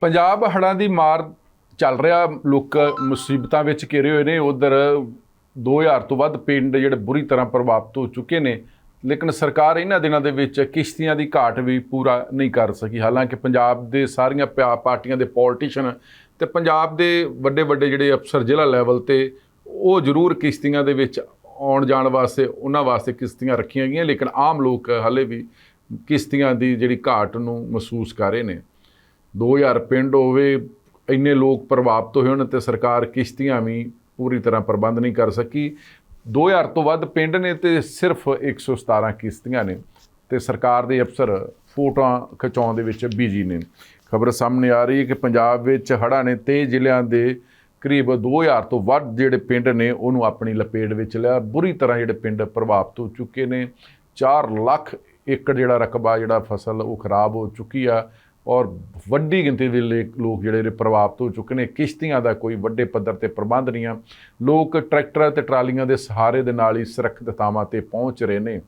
ਪੰਜਾਬ ਹੜ੍ਹਾਂ ਦੀ ਮਾਰ ਚੱਲ ਰਿਹਾ, ਲੋਕ ਮੁਸੀਬਤਾਂ ਵਿੱਚ ਘਿਰੇ ਹੋਏ ਨੇ। ਉਧਰ 2000 ਤੋਂ ਵੱਧ ਪਿੰਡ ਜਿਹੜੇ ਬੁਰੀ ਤਰ੍ਹਾਂ ਪ੍ਰਭਾਵਿਤ ਹੋ ਚੁੱਕੇ ਨੇ। ਲੇਕਿਨ ਸਰਕਾਰ ਇਹਨਾਂ ਦਿਨਾਂ ਦੇ ਵਿੱਚ ਕਿਸ਼ਤੀਆਂ ਦੀ ਘਾਟ ਵੀ ਪੂਰਾ ਨਹੀਂ ਕਰ ਸਕੀ। ਹਾਲਾਂਕਿ ਪੰਜਾਬ ਦੇ ਸਾਰੀਆਂ ਪਿਆ- ਪਾਰਟੀਆਂ ਦੇ ਪੋਲੀਟੀਸ਼ੀਅਨ ਤੇ ਪੰਜਾਬ ਦੇ ਵੱਡੇ ਵੱਡੇ ਜਿਹੜੇ ਅਫਸਰ ਜ਼ਿਲ੍ਹਾ ਲੈਵਲ ਤੇ, ਉਹ ਜ਼ਰੂਰ ਕਿਸ਼ਤੀਆਂ ਦੇ ਵਿੱਚ ਆਉਣ ਜਾਣ ਵਾਸਤੇ, ਉਹਨਾਂ ਵਾਸਤੇ ਕਿਸ਼ਤੀਆਂ ਰੱਖੀਆਂ ਗਈਆਂ। ਲੇਕਿਨ ਆਮ ਲੋਕ ਹਾਲੇ ਵੀ ਕਿਸ਼ਤੀਆਂ ਦੀ ਜਿਹੜੀ ਘਾਟ ਨੂੰ ਮਹਿਸੂਸ ਕਰ ਰਹੇ ਨੇ। 2000 ਪਿੰਡ ਹੋਵੇ, ਇੰਨੇ ਲੋਕ ਪ੍ਰਭਾਵਿਤ ਹੋਏ ਹੋਣ ਤੇ ਸਰਕਾਰ ਕਿਸ਼ਤੀਆਂ ਵੀ ਪੂਰੀ ਤਰ੍ਹਾਂ ਪ੍ਰਬੰਧ ਨਹੀਂ ਕਰ ਸਕੀ। 2000 ਤੋਂ ਵੱਧ ਪਿੰਡ ਨੇ ਤੇ ਸਿਰਫ 117 ਕਿਸ਼ਤੀਆਂ ਨੇ ਤੇ ਸਰਕਾਰ ਦੇ ਅਫਸਰ ਫੋਟੋਆਂ ਖਿਚਾਉਣ ਦੇ ਵਿੱਚ ਬਿਜ਼ੀ ਨੇ। ਖਬਰ ਸਾਹਮਣੇ ਆ ਰਹੀ ਹੈ ਕਿ ਪੰਜਾਬ ਵਿੱਚ ਹੜ੍ਹਾਂ ਨੇ 23 ਜ਼ਿਲ੍ਹਿਆਂ ਦੇ ਕਰੀਬ 2000 ਤੋਂ ਵੱਧ ਜਿਹੜੇ ਪਿੰਡ ਨੇ, ਉਹਨੂੰ ਆਪਣੀ ਲਪੇਟ ਵਿੱਚ ਲਿਆ। ਬੁਰੀ ਤਰ੍ਹਾਂ ਜਿਹੜੇ ਪਿੰਡ ਪ੍ਰਭਾਵਿਤ ਹੋ ਚੁੱਕੇ ਨੇ। 4 ਲੱਖ ਏਕੜ ਜਿਹੜਾ ਰਕਬਾ ਜਿਹੜਾ ਫਸਲ, ਉਹ ਖਰਾਬ ਹੋ ਚੁੱਕੀ ਆ। ਔਰ ਵੱਡੀ ਗਿਣਤੀ ਦੇ ਲੇ- ਲੋਕ ਜਿਹੜੇ ਨੇ ਪ੍ਰਭਾਵਿਤ ਹੋ ਚੁੱਕੇ ਨੇ, ਕਿਸ਼ਤੀਆਂ ਦਾ ਕੋਈ ਵੱਡੇ ਪੱਧਰ ਤੇ ਪ੍ਰਬੰਧ ਨਹੀਂ ਆ। ਲੋਕ ਟਰੈਕਟਰਾਂ ਤੇ ਟਰਾਲੀਆਂ ਦੇ ਸਹਾਰੇ ਦੇ ਨਾਲ ਹੀ ਸੁਰੱਖਿਅਤ ਥਾਵਾਂ ਤੇ ਪਹੁੰਚ ਰਹੇ ਨੇ।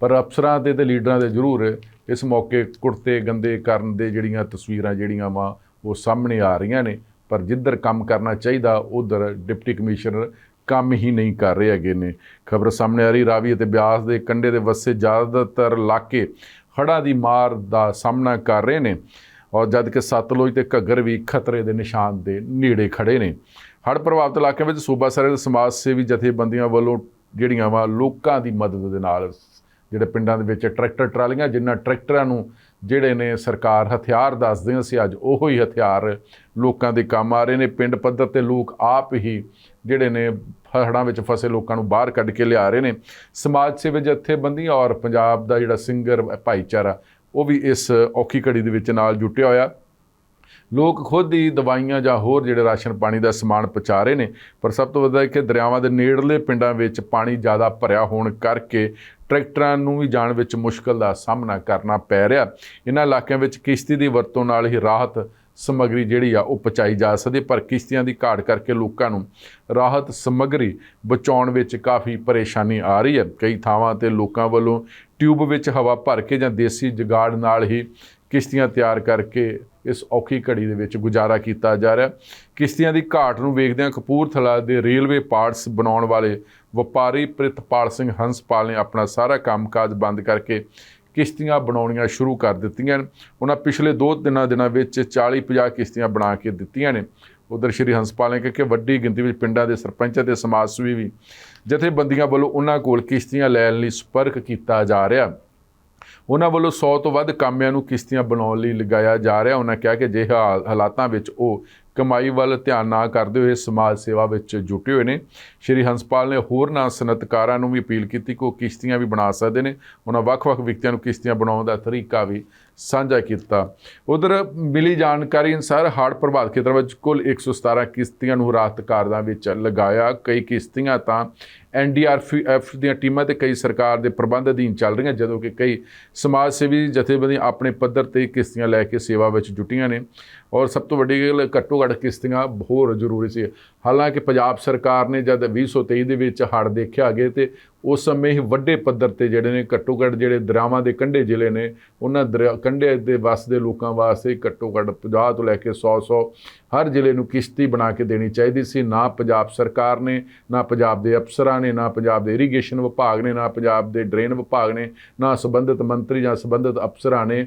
ਪਰ ਅਫਸਰਾਂ ਦੇ ਤੇ ਲੀਡਰਾਂ ਦੇ ਜ਼ਰੂਰ ਇਸ ਮੌਕੇ ਕੁੜਤੇ ਗੰਦੇ ਕਰਨ ਦੇ ਜਿਹੜੀਆਂ ਤਸਵੀਰਾਂ ਜਿਹੜੀਆਂ ਵਾ, ਉਹ ਸਾਹਮਣੇ ਆ ਰਹੀਆਂ ਨੇ। ਪਰ ਜਿੱਧਰ ਕੰਮ ਕਰਨਾ ਚਾਹੀਦਾ, ਉਧਰ ਡਿਪਟੀ ਕਮਿਸ਼ਨਰ ਕੰਮ ਹੀ ਨਹੀਂ ਕਰ ਰਹੇ ਹੈਗੇ ਨੇ। ਖਬਰ ਸਾਹਮਣੇ ਆ ਰਹੀ, ਰਾਵੀ ਅਤੇ ਬਿਆਸ ਦੇ ਕੰਢੇ ਦੇ ਵਸੇ ਜ਼ਿਆਦਾਤਰ ਇਲਾਕੇ ਹੜ੍ਹਾਂ ਦੀ ਮਾਰ ਦਾ ਸਾਹਮਣਾ ਕਰ ਰਹੇ ਨੇ ਔਰ ਜਦ ਕਿ ਸਤਲੁਜ ਤੇ ਘੱਗਰ ਵੀ ਖਤਰੇ ਦੇ ਨਿਸ਼ਾਨ ਦੇ ਨੇੜੇ ਖੜੇ ਨੇ। ਹੜ੍ਹ ਪ੍ਰਭਾਵਿਤ ਇਲਾਕੇ ਵਿੱਚ ਸੂਬਾ ਸਾਰੇ ਸਮਾਜ ਸੇਵੀ ਜਥੇਬੰਦੀਆਂ ਵੱਲੋਂ ਜਿਹੜੀਆਂ ਵਾ ਲੋਕਾਂ ਦੀ ਮਦਦ ਦੇ ਨਾਲ, ਜਿਹੜੇ ਪਿੰਡਾਂ ਦੇ ਵਿੱਚ ਟਰੈਕਟਰ ਟਰਾਲੀਆਂ, ਜਿਨ੍ਹਾਂ ਟਰੈਕਟਰਾਂ ਨੂੰ ਜਿਹੜੇ ਨੇ ਸਰਕਾਰ ਹਥਿਆਰ ਦੱਸਦੇ ਸੀ ਅੱਜ ਉਹੋ ਹੀ ਹਥਿਆਰ ਲੋਕਾਂ ਦੇ ਕੰਮ ਆ ਰਹੇ ਨੇ। ਪਿੰਡ ਪੱਧਰ ਤੇ ਲੋਕ ਆਪ ਹੀ ਜਿਹੜੇ ਨੇ ਹੜ੍ਹਾਂ ਵਿੱਚ ਫਸੇ ਲੋਕਾਂ ਨੂੰ ਬਾਹਰ ਕੱਢ ਕੇ ਲਿਆ ਰਹੇ ਨੇ। ਸਮਾਜ ਸੇਵੀ ਜਥੇਬੰਦੀ ਔਰ ਪੰਜਾਬ ਦਾ ਜਿਹੜਾ ਸਿੰਗਰ ਭਾਈਚਾਰਾ, ਉਹ ਵੀ ਇਸ ਔਖੀ ਘੜੀ ਦੇ ਵਿੱਚ ਨਾਲ ਜੁਟਿਆ ਹੋਇਆ। ਲੋਕ ਖੁਦ ਹੀ ਦਵਾਈਆਂ ਜਾਂ ਹੋਰ ਜਿਹੜੇ ਰਾਸ਼ਨ ਪਾਣੀ ਦਾ ਸਮਾਨ ਪਹੁੰਚਾ ਰਹੇ ਨੇ, ਪਰ ਸਭ ਤੋਂ ਵੱਧ ਹੈ ਕਿ ਦਰਿਆਵਾਂ ਦੇ ਨੇੜਲੇ ਪਿੰਡਾਂ ਵਿੱਚ ਪਾਣੀ ਜ਼ਿਆਦਾ ਭਰਿਆ ਹੋਣ ਕਰਕੇ ਟਰੈਕਟਰਾਂ ਨੂੰ ਵੀ ਜਾਣ ਵਿੱਚ ਮੁਸ਼ਕਲ ਦਾ ਸਾਹਮਣਾ ਕਰਨਾ ਪੈ ਰਿਹਾ। ਇਹਨਾਂ ਇਲਾਕਿਆਂ ਵਿੱਚ ਕਿਸ਼ਤੀ ਦੀ ਵਰਤੋਂ ਨਾਲ ਹੀ ਰਾਹਤ ਸਮੱਗਰੀ ਜਿਹੜੀ ਆ, ਉਹ ਪਹੁੰਚਾਈ ਜਾ ਸਕਦੀ ਪਰ ਕਿਸ਼ਤੀਆਂ ਦੀ ਘਾਟ ਕਰਕੇ ਲੋਕਾਂ ਨੂੰ ਰਾਹਤ ਸਮੱਗਰੀ ਬਚਾਉਣ ਵਿੱਚ ਕਾਫੀ ਪਰੇਸ਼ਾਨੀ ਆ ਰਹੀ ਹੈ। ਕਈ ਥਾਵਾਂ ਤੇ ਲੋਕਾਂ ਵੱਲੋਂ ਟਿਊਬ ਵਿੱਚ ਹਵਾ ਭਰ ਕੇ ਜਾਂ ਦੇਸੀ ਜਗਾੜ ਨਾਲ ਹੀ ਕਿਸ਼ਤੀਆਂ ਤਿਆਰ ਕਰਕੇ ਇਸ ਔਖੀ ਘੜੀ ਦੇ ਵਿੱਚ ਗੁਜ਼ਾਰਾ ਕੀਤਾ ਜਾ ਰਿਹਾ ਕਿਸ਼ਤੀਆਂ ਦੀ ਘਾਟ ਨੂੰ ਵੇਖਦਿਆਂ ਕਪੂਰਥਲਾ ਦੇ ਰੇਲਵੇ ਪਾਰਟਸ ਬਣਾਉਣ ਵਾਲੇ ਵਪਾਰੀ ਪ੍ਰਿਤਪਾਲ ਸਿੰਘ ਹੰਸਪਾਲ ਨੇ ਆਪਣਾ ਸਾਰਾ ਕੰਮਕਾਜ ਬੰਦ ਕਰਕੇ ਕਿਸ਼ਤੀਆਂ ਬਣਾਉਣੀਆਂ ਸ਼ੁਰੂ ਕਰ ਦਿੱਤੀਆਂ ਨੇ। ਉਹਨਾਂ ਪਿਛਲੇ 2 ਦਿਨਾਂ ਦਿਨਾਂ ਵਿੱਚ 40 50 ਕਿਸ਼ਤੀਆਂ ਬਣਾ ਕੇ ਦਿੱਤੀਆਂ ਨੇ। ਉਧਰ ਸ਼੍ਰੀ ਹੰਸਪਾਲ ਨੇ ਕਿਹਾ ਕਿ ਵੱਡੀ ਗਿਣਤੀ ਵਿੱਚ ਪਿੰਡਾਂ ਦੇ ਸਰਪੰਚਾਂ ਤੇ ਸਮਾਜ ਸੇਵੀ ਵੀ ਜਥੇਬੰਦੀਆਂ ਵੱਲੋਂ ਉਹਨਾਂ ਕੋਲ ਕਿਸ਼ਤੀਆਂ ਲੈਣ ਲਈ ਸੰਪਰਕ ਕੀਤਾ ਜਾ ਰਿਹਾ। ਉਹਨਾਂ ਵੱਲੋਂ 100 ਤੋਂ ਵੱਧ ਕਾਮਿਆਂ ਨੂੰ ਕਿਸ਼ਤੀਆਂ ਬਣਾਉਣ ਲਈ ਲਗਾਇਆ ਜਾ ਰਿਹਾ। ਉਹਨਾਂ ਕਿਹਾ ਕਿ ਜੇ ਹਾਲਾਤਾਂ ਵਿੱਚ ਉਹ ਕਮਾਈ ਵੱਲ ਧਿਆਨ ਨਾ ਕਰਦੇ ਹੋਏ ਸਮਾਜ ਸੇਵਾ ਵਿੱਚ ਜੁਟੇ ਹੋਏ ਨੇ। ਸ਼੍ਰੀ ਹੰਸਪਾਲ ਨੇ ਹੋਰਨਾਂ ਸਨਅਤਕਾਰਾਂ ਨੂੰ ਵੀ ਅਪੀਲ ਕੀਤੀ ਕਿ ਉਹ ਕਿਸ਼ਤੀਆਂ ਵੀ ਬਣਾ ਸਕਦੇ ਨੇ। ਉਹਨਾਂ ਵੱਖ-ਵੱਖ ਵਿਅਕਤੀਆਂ ਨੂੰ ਕਿਸ਼ਤੀਆਂ ਬਣਾਉਣ ਦਾ ਤਰੀਕਾ ਵੀ ਸਾਂਝਾ ਕੀਤਾ। ਉਧਰ ਮਿਲੀ ਜਾਣਕਾਰੀ ਅਨੁਸਾਰ ਹੜ੍ਹ ਪ੍ਰਭਾਵਿਤ ਖੇਤਰ ਵਿੱਚ ਕੁੱਲ 117 ਕਿਸ਼ਤੀਆਂ ਨੂੰ ਰਾਹਤ ਕਾਰਜਾਂ ਵਿੱਚ ਲਗਾਇਆ। ਕਈ ਕਿਸ਼ਤੀਆਂ ਤਾਂ ਐਨਡੀਆਰਐਫ ਦੀਆਂ ਟੀਮਾਂ ਤੇ ਕਈ ਸਰਕਾਰ ਦੇ ਪ੍ਰਬੰਧ ਅਧੀਨ ਚੱਲ ਰਹੀਆਂ, ਜਦੋਂ ਕਿ ਕਈ ਸਮਾਜ ਸੇਵੀ ਜਥੇਬੰਦੀਆਂ ਆਪਣੇ ਪੱਧਰ ਤੇ ਕਿਸ਼ਤੀਆਂ ਲੈ ਕੇ ਸੇਵਾ ਵਿੱਚ ਜੁਟੀਆਂ ਨੇ। ਔਰ ਸਭ ਤੋਂ ਵੱਡੀ ਗੱਲ ਘੱਟੋ ਘੱਟ ਕਿਸ਼ਤੀਆਂ ਹੋਰ ਜ਼ਰੂਰੀ ਸੀ। ਹਾਲਾਂਕਿ ਪੰਜਾਬ ਸਰਕਾਰ ਨੇ ਜਦ 2023 ਦੇ ਵਿੱਚ ਹੜ੍ਹ ਦੇਖਿਆ ਗਏ ਤੇ ਉਸ ਸਮੇਂ ਹੀ ਵੱਡੇ ਪੱਧਰ ਤੇ ਜਿਹੜੇ ਨੇ ਘੱਟੋ ਘੱਟ ਜਿਹੜੇ ਦਰਿਆਵਾਂ ਦੇ ਕੰਢੇ ਜ਼ਿਲ੍ਹੇ ਨੇ, ਉਹਨਾਂ ਦਰਿਆ ਕੰਢੇ ਦੇ ਵਸਦੇ ਲੋਕਾਂ ਵਾਸਤੇ ਘੱਟੋ ਘੱਟ 50 ਤੋਂ ਲੈ ਕੇ 100 100 ਹਰ ਜ਼ਿਲ੍ਹੇ ਨੂੰ ਕਿਸ਼ਤੀ ਬਣਾ ਕੇ ਦੇਣੀ ਚਾਹੀਦੀ ਸੀ। ਨਾ ਪੰਜਾਬ ਸਰਕਾਰ ਨੇ, ਨਾ ਪੰਜਾਬ ਦੇ ਅਫਸਰਾਂ ਨੇ, ਨਾ ਪੰਜਾਬ ਦੇ ਇਰੀਗੇਸ਼ਨ ਵਿਭਾਗ ਨੇ, ਨਾ ਪੰਜਾਬ ਦੇ ਡਰੇਨ ਵਿਭਾਗ ਨੇ, ਨਾ ਸੰਬੰਧਿਤ ਮੰਤਰੀ ਜਾਂ ਸੰਬੰਧਿਤ ਅਫਸਰਾਂ ਨੇ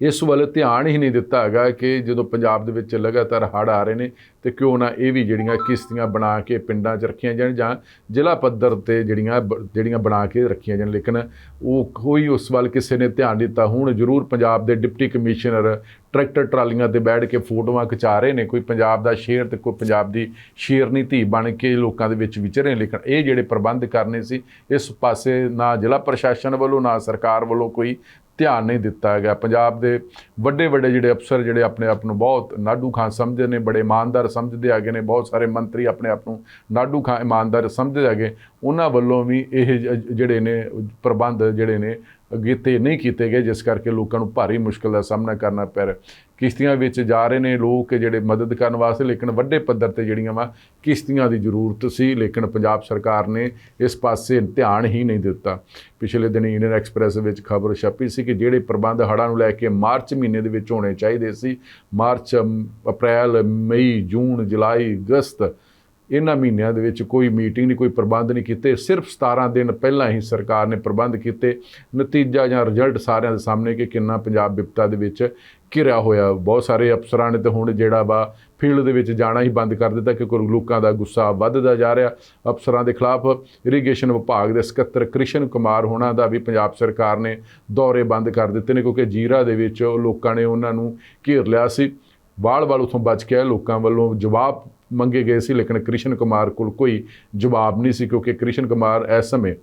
ਇਸ ਵੱਲ ਧਿਆਨ ਹੀ ਨਹੀਂ ਦਿੱਤਾ ਹੈਗਾ ਕਿ ਜਦੋਂ ਪੰਜਾਬ ਦੇ ਵਿੱਚ ਲਗਾਤਾਰ ਹੜ੍ਹ ਆ ਰਹੇ ਨੇ ਤੇ ਕਿਉਂ ਨਾ ਇਹ ਵੀ ਜਿਹੜੀਆਂ ਕਿਸ਼ਤੀਆਂ ਬਣਾ ਕੇ ਪਿੰਡਾਂ 'ਚ ਰੱਖੀਆਂ ਜਾਣ ਜਾਂ ਜ਼ਿਲ੍ਹਾ ਪੱਧਰ ਤੇ ਜਿਹੜੀਆਂ ਬ- ਜਿਹੜੀਆਂ ਬਣਾ ਕੇ ਰੱਖੀਆਂ ਜਾਣ, ਲੇਕਿਨ ਉਹ ਕੋਈ ਉਸ ਵੱਲ ਕਿਸੇ ਨੇ ਧਿਆਨ ਦਿੱਤਾ। ਹੁਣ ਜ਼ਰੂਰ ਪੰਜਾਬ ਦੇ ਡਿਪਟੀ ਕਮਿਸ਼ਨਰ ਟਰੈਕਟਰ ਟਰਾਲੀਆਂ ਤੇ ਬੈਠ ਕੇ ਫੋਟੋਆਂ ਖਿਚਾ ਰਹੇ ਨੇ। ਕੋਈ ਪੰਜਾਬ ਦਾ ਸ਼ੇਰ ਤੇ ਕੋਈ ਪੰਜਾਬ ਦੀ ਸ਼ੇਰਨੀ ਧੀ ਬਣ ਕੇ ਲੋਕਾਂ ਦੇ ਵਿੱਚ ਵਿਚਰੇ ਲੇਕਿਨ ਇਹ ਜਿਹੜੇ ਪ੍ਰਬੰਧ ਕਰਨੇ ਸੀ, ਇਸ ਪਾਸੇ ਨਾ ਜ਼ਿਲ੍ਹਾ ਪ੍ਰਸ਼ਾਸਨ ਵੱਲੋਂ, ਨਾ ਸਰਕਾਰ ਵੱਲੋਂ ਕੋਈ ਧਿਆਨ ਨਹੀਂ ਦਿੱਤਾ ਗਿਆ ਪੰਜਾਬ ਦੇ ਵੱਡੇ ਵੱਡੇ ਜਿਹੜੇ ਅਫਸਰ ਜਿਹੜੇ ਆਪਣੇ ਆਪ ਨੂੰ ਬਹੁਤ ਨਾਡੂ ਖਾਂ ਸਮਝਦੇ ਨੇ, ਬੜੇ ਇਮਾਨਦਾਰ ਸਮਝਦੇ ਹੈਗੇ ਨੇ, ਬਹੁਤ ਸਾਰੇ ਮੰਤਰੀ ਆਪਣੇ ਆਪ ਨੂੰ ਨਾਡੂ ਖਾਂ ਇਮਾਨਦਾਰ ਸਮਝਦੇ ਹੈਗੇ। ਉਹਨਾਂ ਵੱਲੋਂ ਵੀ ਇਹ ਜਿਹੜੇ ਨੇ ਪ੍ਰਬੰਧ ਜਿਹੜੇ ਨੇ ਅਗੇਤੇ ਨਹੀਂ ਕੀਤੇ ਗਏ, ਜਿਸ ਕਰਕੇ ਲੋਕਾਂ ਨੂੰ ਭਾਰੀ ਮੁਸ਼ਕਲ ਦਾ ਸਾਹਮਣਾ ਕਰਨਾ ਪੈ ਰਿਹਾ। ਕਿਸ਼ਤੀਆਂ ਵਿੱਚ ਜਾ ਰਹੇ ਨੇ ਲੋਕ ਜਿਹੜੇ ਮਦਦ ਕਰਨ ਵਾਸਤੇ, ਲੇਕਿਨ ਵੱਡੇ ਪੱਧਰ ਤੇ ਜਿਹੜੀਆਂ ਵਾ, ਕਿਸ਼ਤੀਆਂ ਦੀ ਜ਼ਰੂਰਤ ਸੀ, ਲੇਕਿਨ ਪੰਜਾਬ ਸਰਕਾਰ ਨੇ ਇਸ ਪਾਸੇ ਧਿਆਨ ਹੀ ਨਹੀਂ ਦਿੱਤਾ। ਪਿਛਲੇ ਦਿਨ ਇੰਡੀਅਨ ਐਕਸਪ੍ਰੈਸ ਵਿੱਚ ਖਬਰ ਛਪੀ ਸੀ ਕਿ ਜਿਹੜੇ ਪ੍ਰਬੰਧ ਹੜ੍ਹਾਂ ਨੂੰ ਲੈ ਕੇ ਮਾਰਚ ਮਹੀਨੇ ਦੇ ਵਿੱਚ ਹੋਣੇ ਚਾਹੀਦੇ ਸੀ, ਮਾਰਚ, ਅਪ੍ਰੈਲ, ਮਈ, ਜੂਨ, ਜੁਲਾਈ, ਅਗਸਤ ਇਹਨਾਂ ਮਹੀਨਿਆਂ ਦੇ ਵਿੱਚ ਕੋਈ ਮੀਟਿੰਗ ਨਹੀਂ, ਕੋਈ ਪ੍ਰਬੰਧ ਨਹੀਂ ਕੀਤੇ। ਸਿਰਫ 17 ਦਿਨ ਪਹਿਲਾਂ ਹੀ ਸਰਕਾਰ ਨੇ ਪ੍ਰਬੰਧ ਕੀਤੇ। ਨਤੀਜਾ ਜਾਂ ਰਿਜ਼ਲਟ ਸਾਰਿਆਂ ਦੇ ਸਾਹਮਣੇ ਕਿ ਕਿੰਨਾ ਪੰਜਾਬ ਵਿਪਤਾ ਦੇ ਵਿੱਚ ਘਿਰਿਆ ਹੋਇਆ। ਬਹੁਤ ਸਾਰੇ ਅਫਸਰਾਂ ਨੇ ਤੇ ਹੁਣ ਜਿਹੜਾ ਵਾ ਫੀਲਡ ਦੇ ਵਿੱਚ ਜਾਣਾ ਹੀ ਬੰਦ ਕਰ ਦਿੱਤਾ ਕਿਉਂਕਿ ਲੋਕਾਂ ਦਾ ਗੁੱਸਾ ਵੱਧਦਾ ਜਾ ਰਿਹਾ। ਅਫਸਰਾਂ ਦੇ ਖਿਲਾਫ ਇਰੀਗੇਸ਼ਨ ਵਿਭਾਗ ਦੇ ਸਕੱਤਰ ਕ੍ਰਿਸ਼ਨ ਕੁਮਾਰ ਹੋਣਾ ਦਾ ਵੀ ਪੰਜਾਬ ਸਰਕਾਰ ਨੇ ਦੌਰੇ ਬੰਦ ਕਰ ਦਿੱਤੇ ਨੇ ਕਿਉਂਕਿ ਜੀਰਾ ਦੇ ਵਿੱਚ ਲੋਕਾਂ ਨੇ ਉਹਨਾਂ ਨੂੰ ਘੇਰ ਲਿਆ ਸੀ। ਵਾਲ ਵਾਲ ਉਥੋਂ ਬਚ ਕੇ ਲੋਕਾਂ ਵੱਲੋਂ ਜਵਾਬ ਮੰਗੇ ਗਏ ਸੀ, ਲੇਕਿਨ ਕ੍ਰਿਸ਼ਨ ਕੁਮਾਰ ਕੋਲ ਕੋਈ ਜਵਾਬ ਨਹੀਂ ਸੀ, ਕਿਉਂਕਿ ਕ੍ਰਿਸ਼ਨ ਕੁਮਾਰ ਇਸ ਸਮੇਂ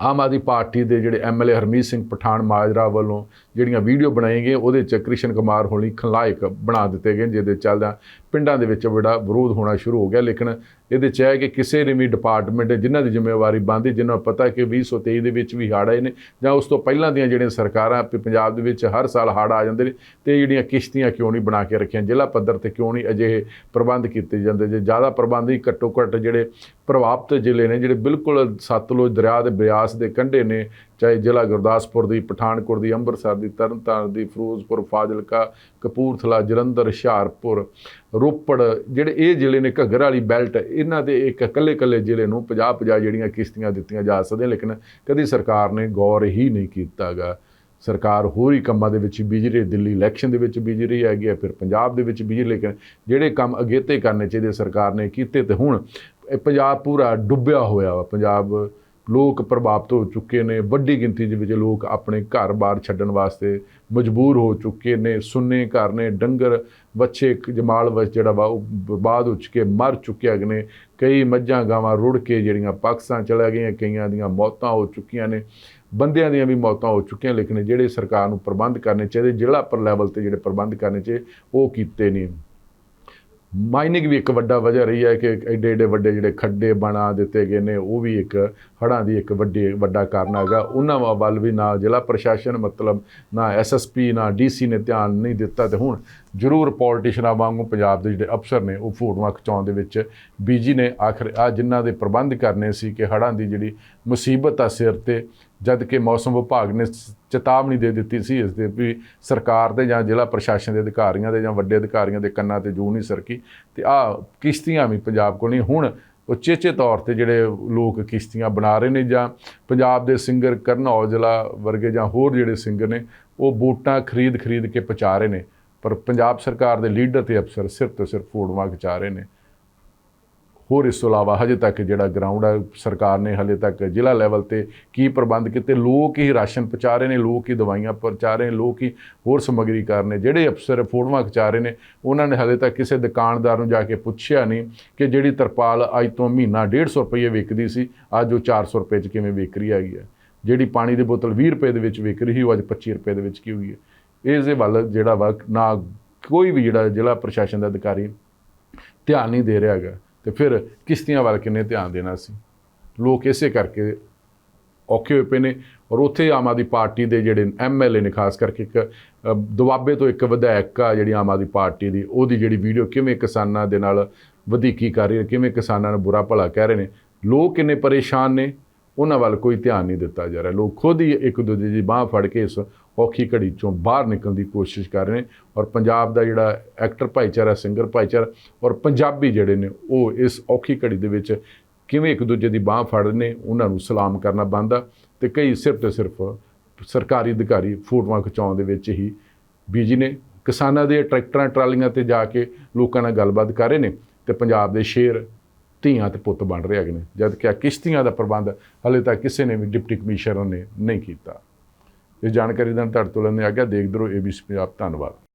ਆਮ ਆਦਮੀ ਪਾਰਟੀ ਦੇ ਜਿਹੜੇ ਐਮਐਲਏ ਹਰਮੀਤ ਸਿੰਘ ਪਠਾਨ ਮਾਜਰਾ ਵੱਲੋਂ ਜਿਹੜੀਆਂ ਵੀਡੀਓ ਬਣਾਈ ਗਈਆਂ, ਉਹਦੇ ਚ ਕ੍ਰਿਸ਼ਨ ਕੁਮਾਰ ਹੋਣੀ ਖਲਾਇਕ ਬਣਾ ਦਿੱਤੇ ਗਏ ਜਿਹਦੇ ਚੱਲਦਿਆਂ ਪਿੰਡਾਂ ਦੇ ਵਿੱਚ ਬੜਾ ਵਿਰੋਧ ਹੋਣਾ ਸ਼ੁਰੂ ਹੋ ਗਿਆ। ਲੇਕਿਨ ਇਹਦੇ ਚ ਹੈ ਕਿ ਕਿਸੇ ਨੇ ਵੀ ਡਿਪਾਰਟਮੈਂਟ ਜਿਨ੍ਹਾਂ ਦੀ ਜ਼ਿੰਮੇਵਾਰੀ ਬਣਦੀ, ਜਿਨ੍ਹਾਂ ਨੂੰ ਪਤਾ ਕਿ 2023 ਦੇ ਵਿੱਚ ਵੀ ਹੜ੍ਹ ਆਏ ਨੇ, ਜਾਂ ਉਸ ਤੋਂ ਪਹਿਲਾਂ ਦੀਆਂ ਜਿਹੜੀਆਂ ਸਰਕਾਰਾਂ ਪ- ਪੰਜਾਬ ਦੇ ਵਿੱਚ ਹਰ ਸਾਲ ਹੜ੍ਹ ਆ ਜਾਂਦੇ ਨੇ, ਤੇ ਜਿਹੜੀਆਂ ਕਿਸ਼ਤੀਆਂ ਕਿਉਂ ਨਹੀਂ ਬਣਾ ਕੇ ਰੱਖੀਆਂ? ਜ਼ਿਲ੍ਹਾ ਪੱਧਰ ਤੇ ਕਿਉਂ ਨਹੀਂ ਅਜਿਹੇ ਪ੍ਰਬੰਧ ਕੀਤੇ ਜਾਂਦੇ? ਜੇ ਜ਼ਿਆਦਾ ਪ੍ਰਬੰਧ ਹੀ ਘੱਟੋ ਘੱਟ ਜਿਹੜੇ ਪ੍ਰਭਾਵਿਤ ਜ਼ਿਲ੍ਹੇ ਨੇ ਜਿਹੜੇ ਬਿਲਕੁਲ ਸਤਲੁਜ ਦਰਿਆ ਦੇ ਬਿਆਸ ਦੇ ਕੰਢੇ ਨੇ, ਚਾਹੇ ਜ਼ਿਲ੍ਹਾ ਗੁਰਦਾਸਪੁਰ ਦੀ, ਪਠਾਨਕੋਟ ਦੀ, ਅੰਮ੍ਰਿਤਸਰ ਦੀ, ਤਰਨਤਾਰਨ ਦੀ, ਫਿਰੋਜ਼ਪੁਰ, ਫਾਜ਼ਿਲਕਾ, ਕਪੂਰਥਲਾ, ਜਲੰਧਰ, ਹੁਸ਼ਿਆਰਪੁਰ, ਰੋਪੜ, ਜਿਹੜੇ ਇਹ ਜ਼ਿਲ੍ਹੇ ਨੇ, ਘੱਗਰ ਵਾਲੀ ਬੈਲਟ, ਇਹਨਾਂ ਦੇ ਇੱਕ ਇਕੱਲੇ ਇਕੱਲੇ ਜ਼ਿਲ੍ਹੇ ਨੂੰ 50 50 ਜਿਹੜੀਆਂ ਕਿਸ਼ਤੀਆਂ ਦਿੱਤੀਆਂ ਜਾ ਸਕਦੀਆਂ, ਲੇਕਿਨ ਕਦੀ ਸਰਕਾਰ ਨੇ ਗੌਰ ਹੀ ਨਹੀਂ ਕੀਤਾਗਾ। ਸਰਕਾਰ ਹੋਰ ਹੀ ਕੰਮਾਂ ਦੇ ਵਿੱਚ ਬਿਜ਼ੀ ਰਹੀ, ਦਿੱਲੀ ਇਲੈਕਸ਼ਨ ਦੇ ਵਿੱਚ ਬਿਜ਼ੀ ਰਹੀ ਹੈਗੀ ਹੈ, ਫਿਰ ਪੰਜਾਬ ਦੇ ਵਿੱਚ ਬਿਜ਼ੀ ਲੇਕਿਨ ਜਿਹੜੇ ਕੰਮ ਅਗੇਤੇ ਕਰਨੇ ਚਾਹੀਦੇ ਸਰਕਾਰ ਨੇ ਕੀਤੇ ਤੇ ਹੁਣ ਇਹ ਪੰਜਾਬ ਪੂਰਾ ਡੁੱਬਿਆ ਹੋਇਆ ਵਾ। ਪੰਜਾਬ ਲੋਕ ਪ੍ਰਭਾਵਿਤ ਹੋ ਚੁੱਕੇ ਨੇ, ਵੱਡੀ ਗਿਣਤੀ ਦੇ ਵਿੱਚ ਲੋਕ ਆਪਣੇ ਘਰ-ਬਾਰ ਛੱਡਣ ਵਾਸਤੇ ਮਜਬੂਰ ਹੋ ਚੁੱਕੇ ਨੇ। ਸੁੰਨੇ ਘਰ ਨੇ, ਡੰਗਰ ਬੱਚੇ ਜਮਾਲ ਵਿੱਚ ਜਿਹੜਾ ਵਾ, ਉਹ ਬਰਬਾਦ ਹੋ ਚੁੱਕੇ ਮਰ ਚੁੱਕੇ ਹੈਗੇ ਨੇ। ਕਈ ਮੱਝਾਂ ਗਾਵਾਂ ਰੁੜ ਕੇ ਜਿਹੜੀਆਂ ਪਾਕਿਸਤਾਨ ਚਲੇ ਗਈਆਂ, ਕਈਆਂ ਦੀਆਂ ਮੌਤਾਂ ਹੋ ਚੁੱਕੀਆਂ ਨੇ। ਬੰਦਿਆਂ ਦੀਆਂ ਵੀ ਮੌਤਾਂ ਹੋ ਚੁੱਕੀਆਂ, ਲੇਕਿਨ ਜਿਹੜੇ ਸਰਕਾਰ ਨੂੰ ਪ੍ਰਬੰਧ ਕਰਨੇ ਚਾਹੀਦੇ, ਜ਼ਿਲ੍ਹਾ ਪਰ ਲੈਵਲ ਤੇ ਜਿਹੜੇ ਪ੍ਰਬੰਧ ਕਰਨੇ ਚਾਹੀਦੇ, ਉਹ ਕੀਤੇ ਨਹੀਂ। ਮਾਈਨਿੰਗ ਵੀ ਇੱਕ ਵੱਡਾ ਵਜ੍ਹਾ ਰਹੀ ਹੈ ਕਿ ਐਡੇ ਐਡੇ ਵੱਡੇ ਜਿਹੜੇ ਖੱਡੇ ਬਣਾ ਦਿੱਤੇ ਗਏ ਨੇ, ਉਹ ਵੀ ਇੱਕ ਹੜ੍ਹਾਂ ਦੀ ਇੱਕ ਵੱਡੀ, ਵੱਡਾ ਕਾਰਨ ਹੈਗਾ। ਉਹਨਾਂ ਵਾ- ਵੱਲ ਵੀ ਨਾ ਜ਼ਿਲ੍ਹਾ ਪ੍ਰਸ਼ਾਸਨ, ਮਤਲਬ ਨਾ ਐਸਐਸਪੀ ਨਾ ਡੀਸੀ ਨੇ ਧਿਆਨ ਨਹੀਂ ਦਿੱਤਾ ਤੇ ਹੁਣ ਜ਼ਰੂਰ ਪੋਲੀਟੀਸ਼ਨਾਂ ਵਾਂਗੂ ਪੰਜਾਬ ਦੇ ਜਿਹੜੇ ਅਫਸਰ ਨੇ, ਉਹ ਫੋਟੋਆਂ ਖਿਚਾਉਣ ਦੇ ਵਿੱਚ ਬੀਜੀ ਨੇ। ਆਖਰ ਆ ਜਿਨ੍ਹਾਂ ਦੇ ਪ੍ਰਬੰਧ ਕਰਨੇ ਸੀ ਕਿ ਹੜ੍ਹਾਂ ਦੀ ਜਿਹੜੀ ਮੁਸੀਬਤ ਆ ਸਿਰ ਤੇ ਜਦ ਕਿ ਮੌਸਮ ਵਿਭਾਗ ਨੇ ਚੇਤਾਵਨੀ ਦੇ ਦਿੱਤੀ ਸੀ ਇਸ ਦੇ ਵੀ ਸਰਕਾਰ ਦੇ ਜਾਂ ਜ਼ਿਲ੍ਹਾ ਪ੍ਰਸ਼ਾਸਨ ਦੇ ਅਧਿਕਾਰੀਆਂ ਦੇ ਜਾਂ ਵੱਡੇ ਅਧਿਕਾਰੀਆਂ ਦੇ ਕੰਨਾਂ ਤੇ ਜੂ ਨਹੀਂ ਸਰਕੀ। ਤੇ ਆ ਕਿਸ਼ਤੀਆਂ ਵੀ ਪੰਜਾਬ ਕੋਲ ਨਹੀਂ, ਹੁਣ ਉਚੇਚੇ ਤੌਰ ਤੇ ਜਿਹੜੇ ਲੋਕ ਕਿਸ਼ਤੀਆਂ ਬਣਾ ਰਹੇ ਨੇ ਜਾਂ ਪੰਜਾਬ ਦੇ ਸਿੰਗਰ ਕਰਨ ਔਜਲਾ ਵਰਗੇ ਜਾਂ ਹੋਰ ਜਿਹੜੇ ਸਿੰਗਰ ਨੇ, ਉਹ ਬੂਟਾਂ ਖਰੀਦ ਖਰੀਦ ਕੇ ਪਹੁੰਚਾ ਰਹੇ ਨੇ। ਪਰ ਪੰਜਾਬ ਸਰਕਾਰ ਦੇ ਲੀਡਰ ਤੇ ਅਫਸਰ ਸਿਰਫ ਤੇ ਸਿਰਫ ਫੋਟੋਆਂ ਖਿਚਾ ਰਹੇ ਨੇ। ਹੋਰ ਇਸ ਤੋਂ ਇਲਾਵਾ ਹਜੇ ਤੱਕ ਜਿਹੜਾ ਗਰਾਊਂਡ ਹੈ ਸਰਕਾਰ ਨੇ ਹਲੇ ਤੱਕ ਜ਼ਿਲ੍ਹਾ ਲੈਵਲ ਤੇ ਕੀ ਪ੍ਰਬੰਧ ਕੀਤੇ, ਲੋਕ ਹੀ ਰਾਸ਼ਨ ਪਹੁੰਚਾ ਰਹੇ ਨੇ, ਲੋਕ ਹੀ ਦਵਾਈਆਂ ਪਹੁੰਚਾ ਰਹੇ ਨੇ, ਲੋਕ ਹੀ ਹੋਰ ਸਮੱਗਰੀ ਕਰ ਨੇ, ਜਿਹੜੇ ਅਫਸਰ ਫੋਟੋਆਂ ਖਿਚਾ ਰਹੇ ਨੇ, ਉਹਨਾਂ ਨੇ ਹਲੇ ਤੱਕ ਕਿਸੇ ਦੁਕਾਨਦਾਰ ਨੂੰ ਜਾ ਕੇ ਪੁੱਛਿਆ ਨਹੀਂ ਕਿ ਜਿਹੜੀ ਤਰਪਾਲ ਅੱਜ ਤੋਂ ਮਹੀਨਾ 150 ਰੁਪਏ ਵਿਕਦੀ ਸੀ, ਅੱਜ ਉਹ 400 ਰੁਪਏ 'ਚ ਕਿਵੇਂ ਵਿਕ ਰਹੀ ਹੈਗੀ ਹੈ? ਜਿਹੜੀ ਪਾਣੀ ਦੀ ਬੋਤਲ 20 ਰੁਪਏ ਦੇ ਵਿੱਚ ਵਿਕ ਰਹੀ ਸੀ ਉਹ ਅੱਜ 25 ਰੁਪਏ ਦੇ ਵਿੱਚ ਕੀ ਹੋਈ ਹੈ? ਇਸ ਦੇ ਵੱਲ ਜਿਹੜਾ ਵਾ ਨਾ ਕੋਈ ਵੀ ਜਿਹੜਾ ਜ਼ਿਲ੍ਹਾ ਪ੍ਰਸ਼ਾਸਨ ਦਾ ਅਧਿਕਾਰੀ ਧਿਆਨ ਨਹੀਂ ਦੇ ਰਿਹਾ ਹੈਗਾ। ਤੇ ਫਿਰ ਕਿਸ਼ਤੀਆਂ ਵੱਲ ਕਿੰਨੇ ਧਿਆਨ ਦੇਣਾ ਸੀ? ਲੋਕ ਇਸੇ ਕਰਕੇ ਔਖੇ ਹੋਏ ਪਏ ਨੇ ਔਰ ਉੱਥੇ ਆਮ ਆਦਮੀ ਪਾਰਟੀ ਦੇ ਜਿਹੜੇ ਐਮਐਲਏ ਨੇ, ਖਾਸ ਕਰਕੇ ਇੱਕ ਦੁਆਬੇ ਤੋਂ ਇੱਕ ਵਿਧਾਇਕ ਆ ਜਿਹੜੀ ਆਮ ਆਦਮੀ ਪਾਰਟੀ ਦੀ, ਉਹਦੀ ਜਿਹੜੀ ਵੀਡੀਓ ਕਿਵੇਂ ਕਿਸਾਨਾਂ ਦੇ ਨਾਲ ਵਧੀਕੀ ਕਰ ਰਹੀ ਹੈ, ਕਿਵੇਂ ਕਿਸਾਨਾਂ ਨੂੰ ਬੁਰਾ ਭਲਾ ਕਹਿ ਰਹੇ ਨੇ, ਲੋਕ ਕਿੰਨੇ ਪਰੇਸ਼ਾਨ ਨੇ? ਉਹਨਾਂ ਵੱਲ ਕੋਈ ਧਿਆਨ ਨਹੀਂ ਦਿੱਤਾ ਜਾ ਰਿਹਾ। ਲੋਕ ਖੁਦ ਹੀ ਇੱਕ ਦੂਜੇ ਦੀ ਬਾਹ ਫੜ ਕੇ ਇਸ ਔਖੀ ਘੜੀ ਚੋਂ ਬਾਹਰ ਨਿਕਲਣ ਦੀ ਕੋਸ਼ਿਸ਼ ਕਰ ਰਹੇ ਨੇ ਔਰ ਪੰਜਾਬ ਦਾ ਜਿਹੜਾ ਐਕਟਰ ਭਾਈਚਾਰਾ ਸਿੰਗਰ ਭਾਈਚਾਰਾ ਔਰ ਪੰਜਾਬੀ ਜਿਹੜੇ ਨੇ, ਉਹ ਇਸ ਔਖੀ ਘੜੀ ਦੇ ਵਿੱਚ ਕਿਵੇਂ ਇੱਕ ਦੂਜੇ ਦੀ ਬਾਹ ਫੜ ਰਹੇ ਨੇ, ਉਹਨਾਂ ਨੂੰ ਸਲਾਮ ਕਰਨਾ ਬਣਦਾ ਤੇ ਕਈ ਸਿਰਫ ਤੇ ਸਿਰਫ ਸਰਕਾਰੀ ਅਧਿਕਾਰੀ ਫੋਟੋਆਂ ਖਿਚਾਉਣ ਦੇ ਵਿੱਚ ਹੀ ਬੀਜੀ ਨੇ। ਕਿਸਾਨਾਂ ਦੇ ਟਰੈਕਟਰਾਂ, ਟਰਾਲੀਆਂ ਤੇ ਜਾ ਕੇ ਲੋਕਾਂ ਨਾਲ ਗੱਲਬਾਤ ਕਰ ਰਹੇ ਨੇ ਤੇ ਪੰਜਾਬ ਦੇ ਸ਼ੇਰ ਧੀਆਂ ਤੇ ਪੁੱਤ ਬਣ ਰਹੇ ਹੈਗੇ ਨੇ। ਜਦ ਕਿ ਕਿਸ਼ਤੀਆਂ ਦਾ ਪ੍ਰਬੰਧ ਹਲੇ ਤੱਕ ਕਿਸੇ ਨੇ ਵੀ ਡਿਪਟੀ ਕਮਿਸ਼ਨਰ ਨੇ ਨਹੀਂ ਕੀਤਾ। ਇਹ ਜਾਣਕਾਰੀ ਦਾ ਤੁਹਾਡੇ ਤੋਂ ਲੈਣੇ ਆ ਗਿਆ ਦੇਖਦੇ ਰਹੋ। ਏਬੀਸੀ ਪੰਜਾਬ। ਧੰਨਵਾਦ।